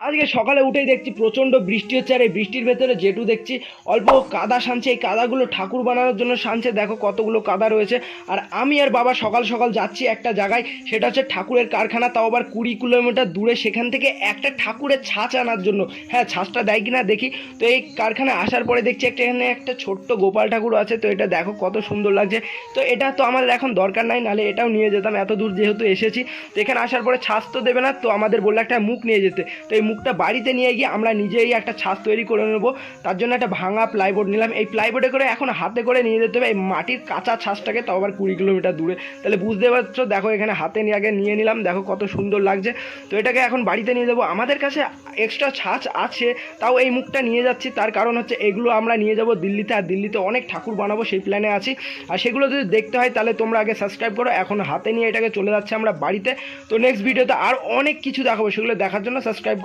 আজকে সকালে উঠেই দেখছি প্রচণ্ড বৃষ্টি হচ্ছে আর এই বৃষ্টির ভেতরে জেঠু দেখছি অল্প কাদা সানছে। এই কাদাগুলো ঠাকুর বানানোর জন্য সানছে। দেখো কতগুলো কাদা রয়েছে। আর আমি আর বাবা সকাল সকাল যাচ্ছি একটা জায়গায়। সেটা হচ্ছে ঠাকুরের কারখানা, তাও আবার কুড়ি কিলোমিটার দূরে। সেখান থেকে একটা ঠাকুরের ছাঁচ আনার জন্য। হ্যাঁ ছাঁচটা দেয় কিনা দেখি। তো এই কারখানায় আসার পরে দেখছি একটা এখানে একটা ছোট্ট গোপাল ঠাকুর আছে। তো এটা দেখো কত সুন্দর লাগছে। তো এটা তো আমাদের এখন দরকার নাই, নাহলে এটাও নিয়ে যেতাম। এত দূর যেহেতু এসেছি, তো এখানে আসার পরে ছাঁচ তো দেবে না। তো আমাদের বলল একটা মুখ নিয়ে যেতে। তো এই মুখটা বাড়িতে নিয়ে গিয়ে আমরা নিজেই একটা ছাঁচ তৈরি করে নেব। তার জন্য একটা ভাঙা প্লাইবোর্ড নিলাম। এই প্লাইবোর্ডে করে এখন হাতে করে নিয়ে যেতে হবে। এই মাটির কাঁচা ছাঁচটাকে তাও আবার কুড়ি কিলোমিটার দূরে। তাহলে বুঝতে পারছ, দেখো এখানে হাতে নিয়ে আগে নিয়ে নিলাম। দেখো কত সুন্দর লাগছে। তো এটাকে এখন বাড়িতে নিয়ে যাব। আমাদের কাছে এক্সট্রা ছাঁচ আছে, তাও এই মুখটা নিয়ে যাচ্ছি। তার কারণ হচ্ছে এগুলো আমরা নিয়ে যাব দিল্লিতে। আর দিল্লিতে অনেক ঠাকুর বানাবো সেই প্ল্যানে আছি। আর সেগুলো যদি দেখতে হয়, তাহলে তোমরা আগে সাবস্ক্রাইব করো। এখন হাতে নিয়ে এটাকে চলে যাচ্ছে আমরা বাড়িতে। তো নেক্সট ভিডিওতে আর অনেক কিছু দেখাবো। সেগুলো দেখার জন্য সাবস্ক্রাইব